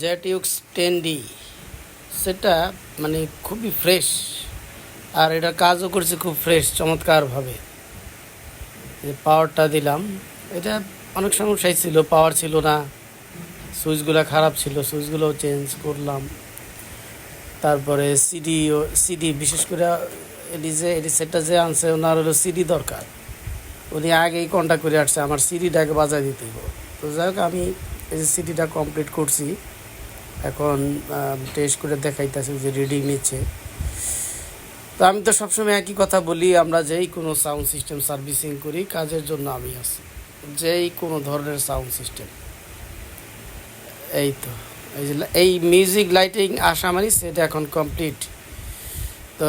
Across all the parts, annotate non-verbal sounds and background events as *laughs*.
জেটিউক্স ten D সেটা মানে খুবই ফ্রেশ আর এটা কাজও করছে খুব ফ্রেশ চমৎকারভাবে। যে পাওয়ারটা দিলাম। এটা অনেক সমস্যাই ছিল পাওয়ার ছিল না। সুইচগুলো খারাপ ছিল সুইচগুলো চেঞ্জ করলাম। তারপরে সিডি সিডি বিশেষ করে এটি যে এটি সেটটা যে আনছে, ওনার হলো সিডি দরকার। উনি আগেই কন্ট্যাক্ট করে আসছে, আমার সিডিটাকে বাজায় দিতে তো যাই হোক, আমি এই সিডিটা কমপ্লিট করছি। এখন টেস্ট করে দেখাইতেছে যে রিডিং নিচ্ছে। তো আমি তো সবসময় একই কথা বলি, আমরা যেই কোনো সাউন্ড সিস্টেম সার্ভিসিং করি, কাজের জন্য আমি আছি। যেই কোনো ধরনের সাউন্ড সিস্টেম এই তো, এই যে এই মিউজিক লাইটিং আসা মানে সেটা এখন কমপ্লিট তো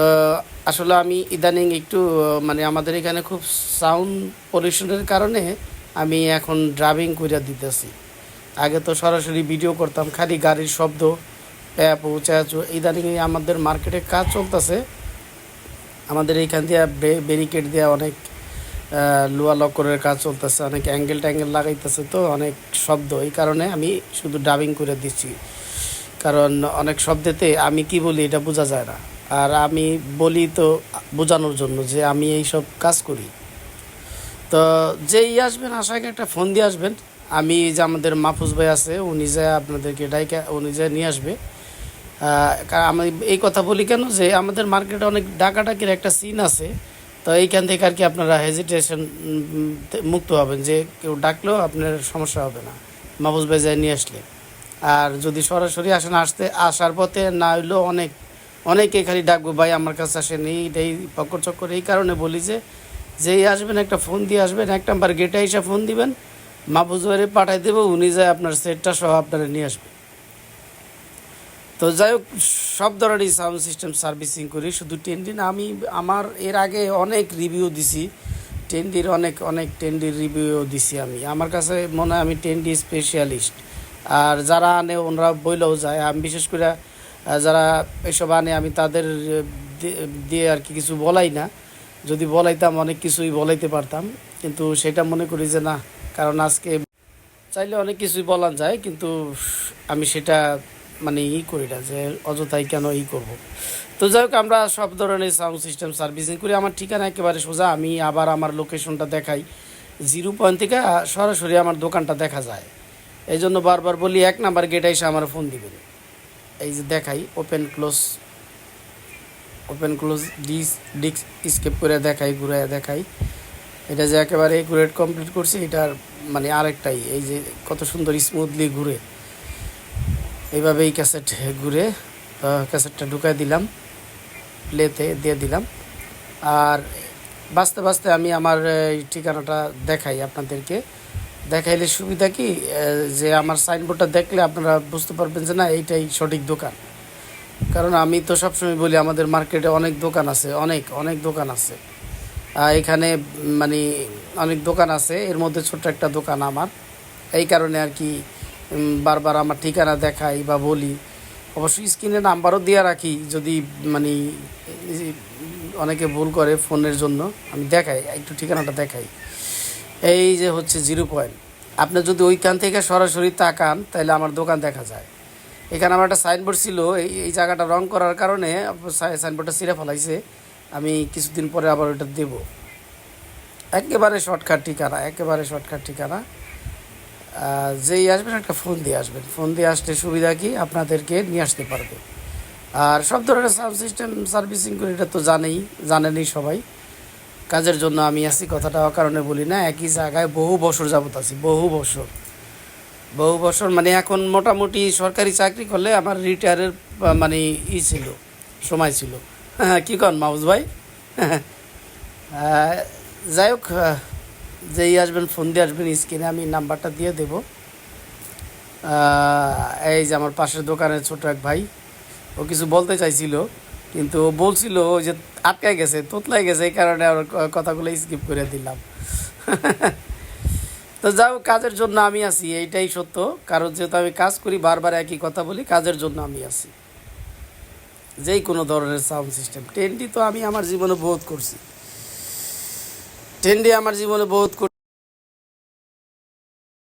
আসলে আমি ইদানিং একটু মানে আমাদের এখানে খুব সাউন্ড পলিউশনের কারণে আমি এখন ড্রাইভিং করে দিতেছি। আগে তো সরাসরি ভিডিও করতাম, খালি গাড়ির শব্দ প্যাপু চ্যাচু ইদানিং আমাদের মার্কেটে কাজ চলতেছে। আমাদের এইখান দিয়ে ব্যারিকেড দিয়ে অনেক লোয়া লকরের কাজ চলতেছে, অনেক অ্যাঙ্গেল ট্যাঙ্গেল লাগাইতেছে তো, অনেক শব্দ। এই কারণে আমি শুধু ডাবিং করে দিচ্ছি। কারণ অনেক শব্দেতে আমি কি বলি এটা বোঝা যায় না। আর আমি বলি তো বোঝানোর জন্য যে আমি এই সব কাজ করি। তো যেই আসবেন আশাকে একটা ফোন দিয়ে আসবেন। আমি যে আমাদের মাহফুজ ভাই আছে, উনি যে আপনাদেরকে ডাইকা, উনি যে নিয়ে আসবে আমি এই কথা বলি কেন যে আমাদের মার্কেটে অনেক ডাকাডাকির একটা সিন আছে, তো এইখান থেকে আর কি আপনারা হেজিটেশন মুক্ত হবেন যে কেউ ডাকলেও আপনার সমস্যা হবে না, মাহফুজ ভাই যায় নিয়ে আসলে। আর যদি সরাসরি আসেন, আসতে, আসার পথে না হইলেও অনেক, অনেকে খালি ডাকবো, ভাই, আমার কাছে আসেন। এইটাই পকর চক্কর, এই কারণে বলি যে, যেই আসবেন, একটা ফোন দিয়ে আসবেন, এক নাম্বার গেটে এসে ফোন দিবেন মাহফুজ ভাইরে পাঠাই দেবো, উনি যায় আপনার সেটটা সহ আপনারা নিয়ে আসবে। তো যাই হোক, সব ধরনেরই সাউন্ড সিস্টেম সার্ভিসিং করি, শুধু টেন্ডি না, আমি, আমার এর আগে অনেক রিভিউ দিছি। টেন্ডির অনেক অনেক টেন্ডির রিভিউ দিছি আমি। আমার কাছে মনে হয় আমি টেন্ডি স্পেশালিস্ট আর যারা আনে, ওনারা বইলেও যায়। আমি বিশেষ করে যারা এসব আনে, আমি তাদের দিয়ে আর কি কিছু বলাই না। যদি বলাইতাম, অনেক কিছুই বলাইতে পারতাম। কিন্তু সেটা মনে করি যে না, কারণ আজকে চাইলে অনেক কিছুই বলা যায়, কিন্তু আমি সেটা মানে ই করি না যে অযথাই কেন ই করব। তো যাই হোক, আমরা সব ধরনের সাউন্ড সিস্টেম সার্ভিসিং করি। আমার ঠিকানা একেবারে সোজা, আমি আবার আমার লোকেশনটা দেখাই। জিরো পয়েন্ট থেকে সরাসরি আমার দোকানটা দেখা যায়। এই জন্য বারবার বলি, এক নাম্বার গেটে এসে আমার ফোন দিবেন। এই যে দেখাই ওপেন ক্লোজ ওপেন ক্লোজ ডিস ডিস্ক স্কেপ করে দেখাই ঘুরে দেখাই। এটা যে একেবারে একুরেট কমপ্লিট করছি, এটার মানে আরেকটাই, এই যে কত সুন্দর স্মুথলি ঘুরে। এইভাবে এই ক্যাসেট ঘুরে ক্যাসেটটা ঢুকাই দিলাম প্লেতে দিয়ে দিলাম। আর বাঁচতে বাঁচতে আমি আমার ঠিকানাটা দেখাই আপনাদেরকে। দেখাইলে সুবিধা কি? যে আমার সাইনবোর্ডটা দেখলে আপনারা বুঝতে পারবেন যে না, এইটাই সঠিক দোকান। কারণ আমি তো সবসময় বলি, আমাদের মার্কেটে অনেক দোকান আছে, অনেক অনেক দোকান আছে। এখানে মানে অনেক দোকান আছে, এর মধ্যে ছোট্ট একটা দোকান আমার। এই কারণে আর কি বারবার আমার ঠিকানা দেখাই বা বলি। অবশ্যই স্ক্রিনে নাম্বারও দিয়ে রাখি, যদি মানে অনেকে ভুল করে ফোনের জন্য, আমি দেখাই, একটু ঠিকানাটা দেখাই। এই যে হচ্ছে জিরো পয়েন্ট। আপনি যদি ওইখান থেকে সরাসরি তাকান, তাহলে আমার দোকান দেখা যায়। এখানে আমার একটা সাইনবোর্ড ছিল, এই এই জায়গাটা রং করার কারণে সাইনবোর্ডটা ছিঁড়ে ফেলাইছে। আমি কিছুদিন পরে আবার ওটা দেব। একেবারে শর্টকাট ঠিকানা, একেবারে শর্টকাট ঠিকানা। যেই আসবেন একটা ফোন দিয়ে আসবেন। ফোন দিয়ে আসলে সুবিধা কি? আপনাদেরকে নিয়ে আসতে পারবে। আর সব ধরনের সাউন্ড সিস্টেম সার্ভিসিং করে এটা তো জানেই, জানেনই সবাই। কাজের জন্য আমি আছি, কথাটা কারণে বলি না। একই জায়গায় বহু বছর যাবত আছি, বহু বছর। বহু বছর মানে এখন মোটামুটি সরকারি চাকরি করলে আমার রিটায়ারের মানে ই ছিল, সময় ছিল। হ্যাঁ কী কন মাউস ভাই? যাই হোক যেই আসবেন ফোন দিয়ে আসবেন স্ক্রিনে আমি নাম্বারটা দিয়ে দেব। এই যে আমার পাশের দোকানের ছোট এক ভাই, ও কিছু বলতে চাইছিল, কিন্তু ও বলছিল যে আটকায় গেছে তোতলাই গেছে, এই কারণে আর কথাগুলো স্কিপ করে দিলাম। *laughs* তো যাও কাজের জন্য আমি আছি, এইটাই সত্য। কারণ যেহেতু আমি কাজ করি, বারবার একই কথা বলি, কাজের জন্য আমি আছি। যেই কোনো ধরনের সাউন্ড সিস্টেম টেনটি তো আমি আমার জীবনে বোধ করছি। টেন্ডি আমার জীবনে বহুত করছি